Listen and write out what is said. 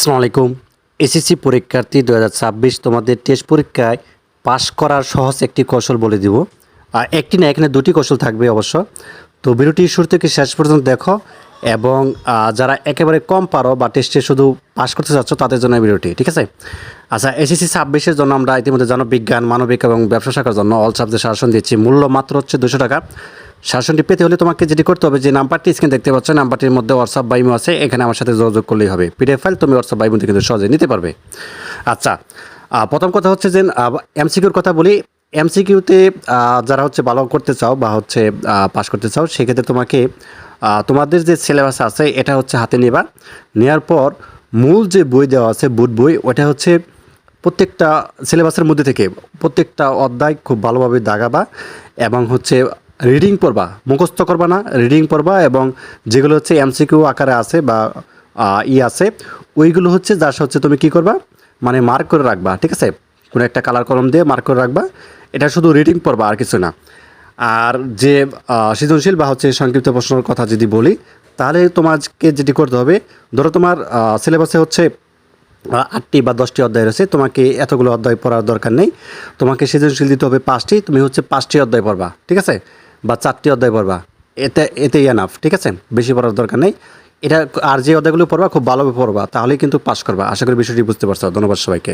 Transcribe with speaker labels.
Speaker 1: আসসালামু আলাইকুম। এসএসসি পরীক্ষার্থী দু হাজার ছাব্বিশ তোমাদের টেস্ট পরীক্ষায় পাশ করার সহজ একটি কৌশল বলে দিব। আর একটি না, এখানে দুটি কৌশল থাকবে অবশ্য। তো ভিডিওটি শুরু থেকে শেষ পর্যন্ত দেখো এবং যারা একেবারে কম পারো বা টেস্টে শুধু পাশ করতে চাচ্ছ, তাদের জন্য ভিডিওটি, ঠিক আছে? আচ্ছা এসএসসি ছাব্বিশের জন্য আমরা ইতিমধ্যে জানো বিজ্ঞান, মানবিক এবং ব্যবসা শাখার জন্য অল সাবজেক্ট শাসন দিচ্ছি। মূল্য মাত্র হচ্ছে দুশো টাকা। শাসনটি পেতে হলে তোমাকে যেটি করতে হবে, যে নাম্বারটি স্ক্রিন দেখতে পাচ্ছ, নাম্বারটির মধ্যে হোয়াটসঅ্যাপ বাইমো আছে, এখানে আমার সাথে যোগাযোগ করলেই হবে। পিডিএফ ফাইল তুমি হোয়াটসঅ্যাপ বাইমো থেকে কিন্তু সহজে নিতে পারবে। আচ্ছা প্রথম কথা হচ্ছে যে এমসিকিউর কথা বলি। এমসিকিউতে যারা হচ্ছে ভালো করতে চাও বা হচ্ছে পাস করতে চাও, সেক্ষেত্রে তোমাকে তোমাদের যে সিলেবাস আছে, এটা হচ্ছে হাতে নেবা। নেওয়ার পর মূল যে বই দেওয়া আছে বুট বই, ওটা হচ্ছে প্রত্যেকটা সিলেবাসের মধ্যে থেকে প্রত্যেকটা অধ্যায় খুব ভালোভাবে দাগাবা এবং হচ্ছে রিডিং পড়বা, মুখস্থ করবা না রিডিং পড়বা এবং যেগুলো হচ্ছে এমসিকিউ আকারে আছে বা ই আছে, ওইগুলো হচ্ছে যার হচ্ছে তুমি কি করবা? মানে মার্ক করে রাখবা, ঠিক আছে? কোনো একটা কালার কলম দিয়ে মার্ক করে রাখবা, এটা শুধু রিডিং পড়বা আর কিছু না। আর যে সৃজনশীল বা হচ্ছে সংক্ষিপ্ত প্রশ্নের কথা যদি বলি, তাহলে তোমাকে যেটি করতে হবে, ধরো তোমার সিলেবাসে হচ্ছে আটটি বা দশটি অধ্যায় রয়েছে, তোমাকে এতগুলো অধ্যায় পড়ার দরকার নেই, তোমাকে সৃজনশীল দিতে হবে পাঁচটি, তুমি হচ্ছে পাঁচটি অধ্যায় পড়বা, ঠিক আছে? বা চারটি অধ্যায় পড়বা, এতে এতে এনাফ ঠিক আছে? বেশি পড়ার দরকার নেই। এটা আর যে অধ্যায়গুলো পড়বা, খুব ভালোভাবে পড়বা, তাহলেই কিন্তু পাশ করবা। আশা করি বিষয়টি বুঝতে পারছ। ধন্যবাদ সবাইকে।